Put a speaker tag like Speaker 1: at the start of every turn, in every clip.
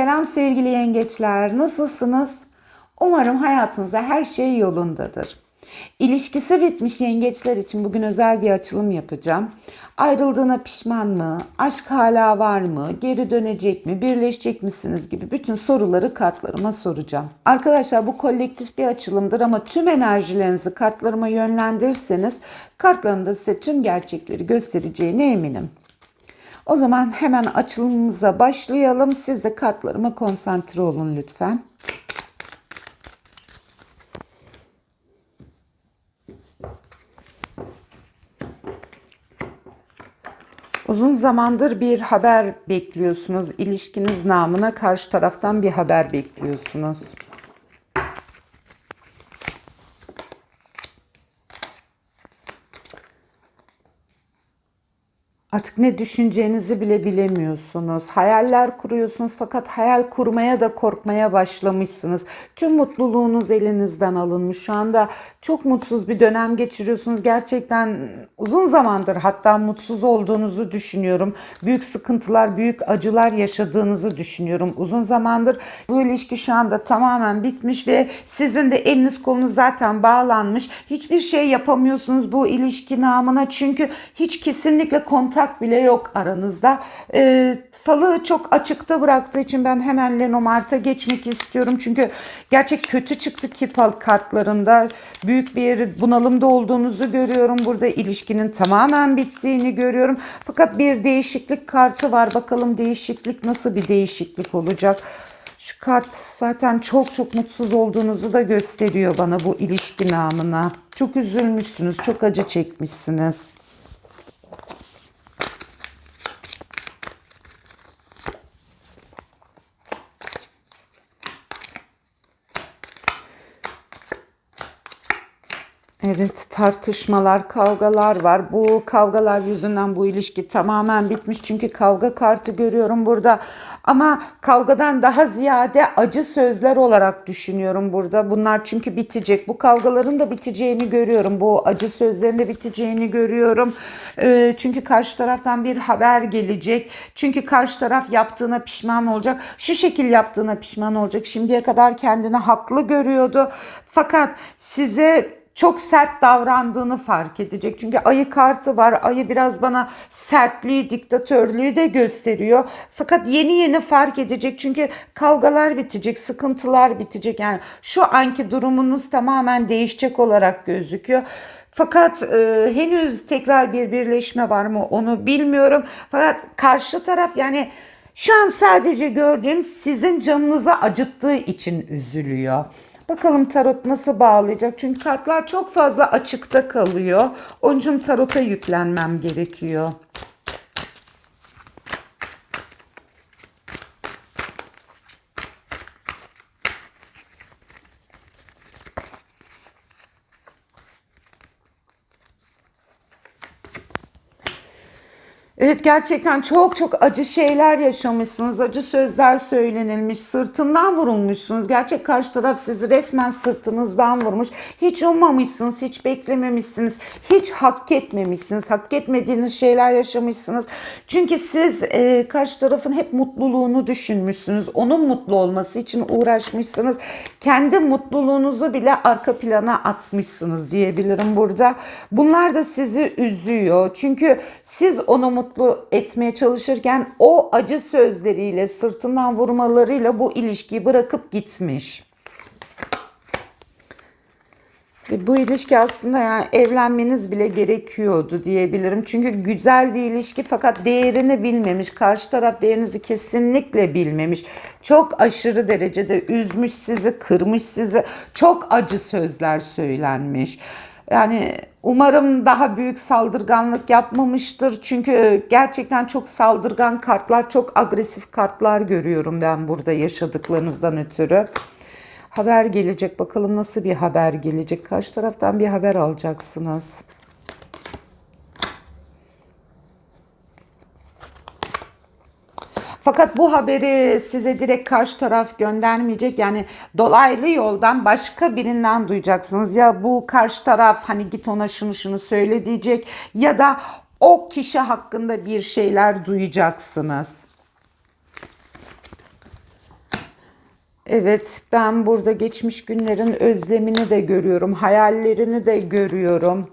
Speaker 1: Selam sevgili yengeçler. Nasılsınız? Umarım hayatınızda her şey yolundadır. İlişkisi bitmiş yengeçler için bugün özel bir açılım yapacağım. Ayrıldığına pişman mı? Aşk hala var mı? Geri dönecek mi? Birleşecek misiniz gibi bütün soruları kartlarıma soracağım. Arkadaşlar bu kolektif bir açılımdır ama tüm enerjilerinizi kartlarıma yönlendirirseniz kartlarım da size tüm gerçekleri göstereceğine eminim. O zaman hemen açılımımıza başlayalım. Siz de kartlarıma konsantre olun lütfen. Uzun zamandır bir haber bekliyorsunuz. İlişkiniz namına karşı taraftan bir haber bekliyorsunuz. Artık ne düşüneceğinizi bile bilemiyorsunuz. Hayaller kuruyorsunuz fakat hayal kurmaya da korkmaya başlamışsınız. Tüm mutluluğunuz elinizden alınmış. Şu anda çok mutsuz bir dönem geçiriyorsunuz. Gerçekten uzun zamandır hatta mutsuz olduğunuzu düşünüyorum. Büyük sıkıntılar, büyük acılar yaşadığınızı düşünüyorum. Uzun zamandır bu ilişki şu anda tamamen bitmiş ve sizin de eliniz kolunuz zaten bağlanmış. Hiçbir şey yapamıyorsunuz bu ilişki namına çünkü hiç kesinlikle kontak bile yok aranızda. Ee, falı çok açıkta bıraktığı için ben hemen Lenormand'a geçmek istiyorum. Çünkü gerçek kötü çıktı ki fal kartlarında. Büyük bir bunalımda olduğunuzu görüyorum. Burada ilişkinin tamamen bittiğini görüyorum. Fakat bir değişiklik kartı var. Bakalım değişiklik nasıl bir değişiklik olacak? Şu kart zaten çok çok mutsuz olduğunuzu da gösteriyor bana bu ilişki namına. Çok üzülmüşsünüz, çok acı çekmişsiniz. Evet tartışmalar, kavgalar var. Bu kavgalar yüzünden bu ilişki tamamen bitmiş. Çünkü kavga kartı görüyorum burada. Ama kavgadan daha ziyade acı sözler olarak düşünüyorum burada. Bunlar çünkü bitecek. Bu kavgaların da biteceğini görüyorum. Bu acı sözlerin de biteceğini görüyorum. Ee, çünkü karşı taraftan bir haber gelecek. Çünkü karşı taraf yaptığına pişman olacak. Şu şekil yaptığına pişman olacak. Şimdiye kadar kendini haklı görüyordu. Fakat size çok sert davrandığını fark edecek. Çünkü ayı kartı var. Ayı biraz bana sertliği, diktatörlüğü de gösteriyor. Fakat yeni yeni fark edecek. Çünkü kavgalar bitecek, sıkıntılar bitecek. Yani şu anki durumunuz tamamen değişecek olarak gözüküyor. Fakat e, henüz tekrar bir birleşme var mı onu bilmiyorum. Fakat karşı taraf yani şu an sadece gördüğüm sizin canınızı acıttığı için üzülüyor. Bakalım tarot nasıl bağlayacak? Çünkü kartlar çok fazla açıkta kalıyor. Onun için tarota yüklenmem gerekiyor. Evet gerçekten çok çok acı şeyler yaşamışsınız. Acı sözler söylenilmiş. Sırtından vurulmuşsunuz. Gerçek karşı taraf sizi resmen sırtınızdan vurmuş. Hiç ummamışsınız. Hiç beklememişsiniz. Hiç hak etmemişsiniz. Hak etmediğiniz şeyler yaşamışsınız. Çünkü siz e, karşı tarafın hep mutluluğunu düşünmüşsünüz. Onun mutlu olması için uğraşmışsınız. Kendi mutluluğunuzu bile arka plana atmışsınız diyebilirim burada. Bunlar da sizi üzüyor. Çünkü siz onu mutlu mutlu etmeye çalışırken o acı sözleriyle, sırtından vurmalarıyla bu ilişkiyi bırakıp gitmiş. Ve bu ilişki aslında yani evlenmeniz bile gerekiyordu diyebilirim. Çünkü güzel bir ilişki fakat değerini bilmemiş. Karşı taraf değerinizi kesinlikle bilmemiş. Çok aşırı derecede üzmüş sizi, kırmış sizi. Çok acı sözler söylenmiş. Yani umarım daha büyük saldırganlık yapmamıştır. Çünkü gerçekten çok saldırgan kartlar, çok agresif kartlar görüyorum ben burada yaşadıklarınızdan ötürü. Haber gelecek. Bakalım nasıl bir haber gelecek. Karşı taraftan bir haber alacaksınız. Fakat bu haberi size direkt karşı taraf göndermeyecek. Yani dolaylı yoldan başka birinden duyacaksınız. Ya bu karşı taraf hani git ona şunu şunu söyle diyecek ya da o kişi hakkında bir şeyler duyacaksınız. Evet, ben burada geçmiş günlerin özlemini de görüyorum, hayallerini de görüyorum.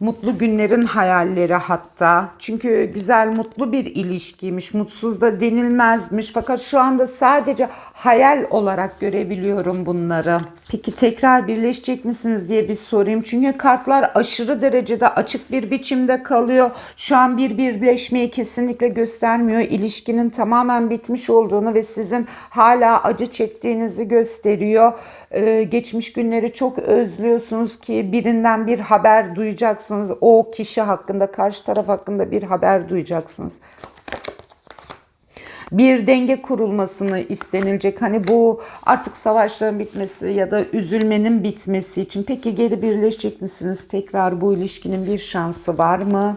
Speaker 1: Mutlu günlerin hayalleri hatta. Çünkü güzel, mutlu bir ilişkiymiş. Mutsuz da denilmezmiş. Fakat şu anda sadece hayal olarak görebiliyorum bunları. Peki tekrar birleşecek misiniz diye bir sorayım. Çünkü kartlar aşırı derecede açık bir biçimde kalıyor. Şu an bir birleşmeyi kesinlikle göstermiyor. İlişkinin tamamen bitmiş olduğunu ve sizin hala acı çektiğinizi gösteriyor. Ee, geçmiş günleri çok özlüyorsunuz ki birinden bir haber duyacaksınız. O kişi hakkında, karşı taraf hakkında bir haber duyacaksınız bir denge kurulmasını istenilecek. Hani bu artık savaşların bitmesi ya da üzülmenin bitmesi için. Peki geri birleşecek misiniz? Tekrar bu ilişkinin bir şansı var mı?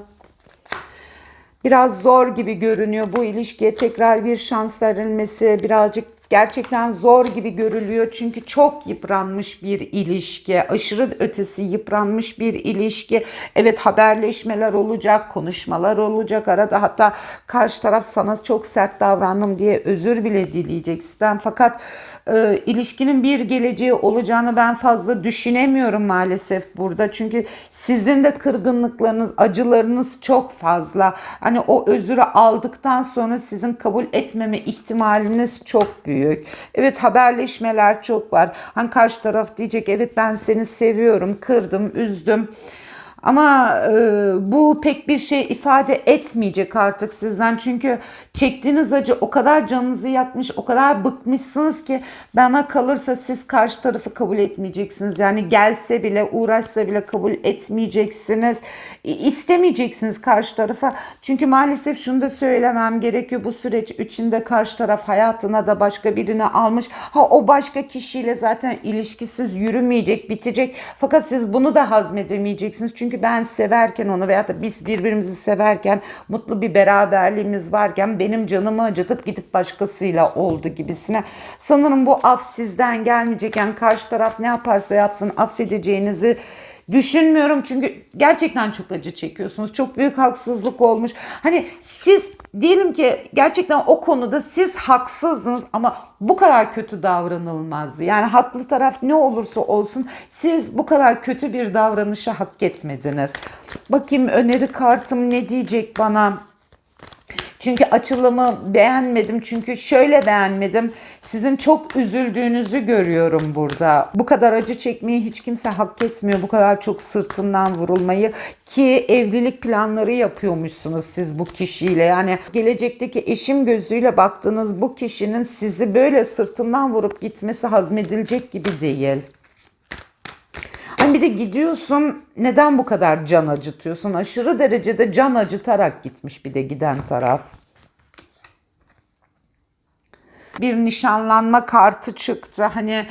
Speaker 1: Biraz zor gibi görünüyor bu ilişkiye tekrar bir şans verilmesi birazcık gerçekten zor gibi görülüyor. Çünkü çok yıpranmış bir ilişki, aşırı ötesi yıpranmış bir ilişki. Evet haberleşmeler olacak, konuşmalar olacak arada. Hatta karşı taraf sana çok sert davrandım diye özür bile dileyecek sizden. Fakat e, ilişkinin bir geleceği olacağını ben fazla düşünemiyorum maalesef burada. Çünkü sizin de kırgınlıklarınız, acılarınız çok fazla. Hani o özürü aldıktan sonra sizin kabul etmeme ihtimaliniz çok büyük. Evet haberleşmeler çok var. Hani karşı taraf diyecek evet ben seni seviyorum, kırdım, üzdüm. Ama e, bu pek bir şey ifade etmeyecek artık sizden. Çünkü çektiğiniz acı o kadar canınızı yakmış, o kadar bıkmışsınız ki bana kalırsa siz karşı tarafı kabul etmeyeceksiniz. Yani gelse bile, uğraşsa bile kabul etmeyeceksiniz. İstemeyeceksiniz karşı tarafa. Çünkü maalesef şunu da söylemem gerekiyor. Bu süreç içinde karşı taraf hayatına da başka birini almış. Ha o başka kişiyle zaten ilişkisiz yürümeyecek, bitecek. Fakat siz bunu da hazmedemeyeceksiniz. Çünkü çünkü ben severken onu veya da biz birbirimizi severken mutlu bir beraberliğimiz varken benim canımı acıtıp gidip başkasıyla oldu gibisine. Sanırım bu af sizden gelmeyecekken karşı taraf ne yaparsa yapsın affedeceğinizi Düşünmüyorum çünkü gerçekten çok acı çekiyorsunuz. Çok büyük haksızlık olmuş. Hani siz diyelim ki gerçekten o konuda siz haksızdınız ama bu kadar kötü davranılmazdı. Yani haklı taraf ne olursa olsun siz bu kadar kötü bir davranışı hak etmediniz. Bakayım öneri kartım ne diyecek bana? Çünkü açılımı beğenmedim. Çünkü şöyle beğenmedim. Sizin çok üzüldüğünüzü görüyorum burada. Bu kadar acı çekmeyi hiç kimse hak etmiyor. Bu kadar çok sırtından vurulmayı ki evlilik planları yapıyormuşsunuz siz bu kişiyle. Yani gelecekteki eşim gözüyle baktığınız bu kişinin sizi böyle sırtından vurup gitmesi hazmedilecek gibi değil. Bir de gidiyorsun neden bu kadar can acıtıyorsun? Aşırı derecede can acıtarak gitmiş bir de giden taraf. Bir nişanlanma kartı çıktı. Hani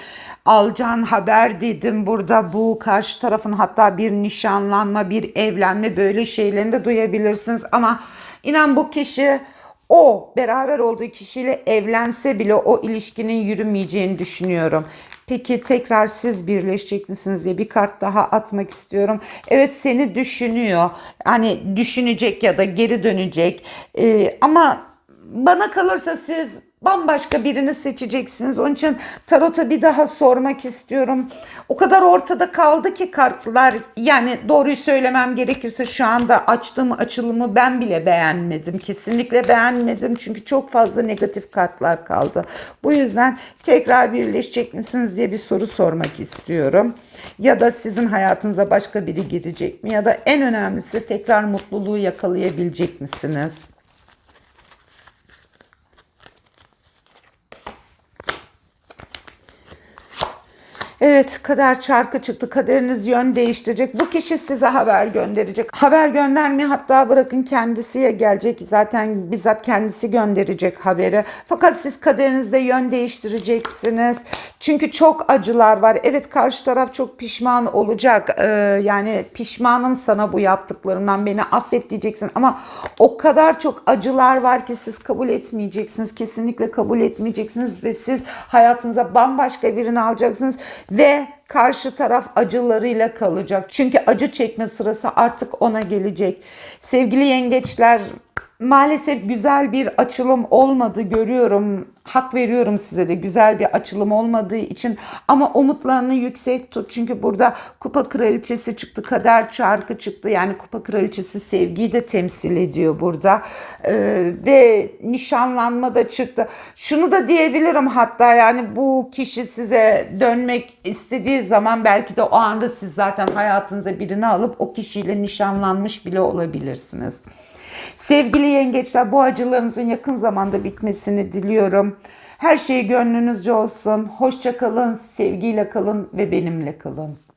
Speaker 1: alacağın haber dedim burada bu karşı tarafın hatta bir nişanlanma, bir evlenme böyle şeylerini de duyabilirsiniz. Ama inan bu kişi o beraber olduğu kişiyle evlense bile o ilişkinin yürümeyeceğini düşünüyorum. Peki tekrar siz birleşecek misiniz diye bir kart daha atmak istiyorum. Evet seni düşünüyor. Hani düşünecek ya da geri dönecek. Ee, ama bana kalırsa siz bambaşka birini seçeceksiniz. Onun için tarota bir daha sormak istiyorum. O kadar ortada kaldı ki kartlar. Yani doğruyu söylemem gerekirse şu anda açtığım açılımı ben bile beğenmedim. Kesinlikle beğenmedim. Çünkü çok fazla negatif kartlar kaldı. Bu yüzden tekrar birleşecek misiniz diye bir soru sormak istiyorum. Ya da sizin hayatınıza başka biri girecek mi? Ya da en önemlisi tekrar mutluluğu yakalayabilecek misiniz? Evet kader çarkı çıktı. Kaderiniz yön değiştirecek. Bu kişi size haber gönderecek. Haber göndermeyi hatta bırakın kendisiye gelecek. Zaten bizzat kendisi gönderecek haberi. Fakat siz kaderinizde yön değiştireceksiniz. Çünkü çok acılar var. Evet karşı taraf çok pişman olacak. Ee, yani pişmanım sana bu yaptıklarımdan beni affet diyeceksin. Ama o kadar çok acılar var ki siz kabul etmeyeceksiniz. Kesinlikle kabul etmeyeceksiniz ve siz hayatınıza bambaşka birini alacaksınız ve karşı taraf acılarıyla kalacak. Çünkü acı çekme sırası artık ona gelecek. Sevgili yengeçler maalesef güzel bir açılım olmadı görüyorum. Hak veriyorum size de güzel bir açılım olmadığı için ama umutlarını yüksek tut. Çünkü burada kupa kraliçesi çıktı, kader çarkı çıktı. Yani kupa kraliçesi sevgiyi de temsil ediyor burada. Ee, ve nişanlanma da çıktı. Şunu da diyebilirim hatta yani bu kişi size dönmek istediği zaman belki de o anda siz zaten hayatınıza birini alıp o kişiyle nişanlanmış bile olabilirsiniz. Sevgili yengeçler bu acılarınızın yakın zamanda bitmesini diliyorum. Her şey gönlünüzce olsun. Hoşça kalın, sevgiyle kalın ve benimle kalın.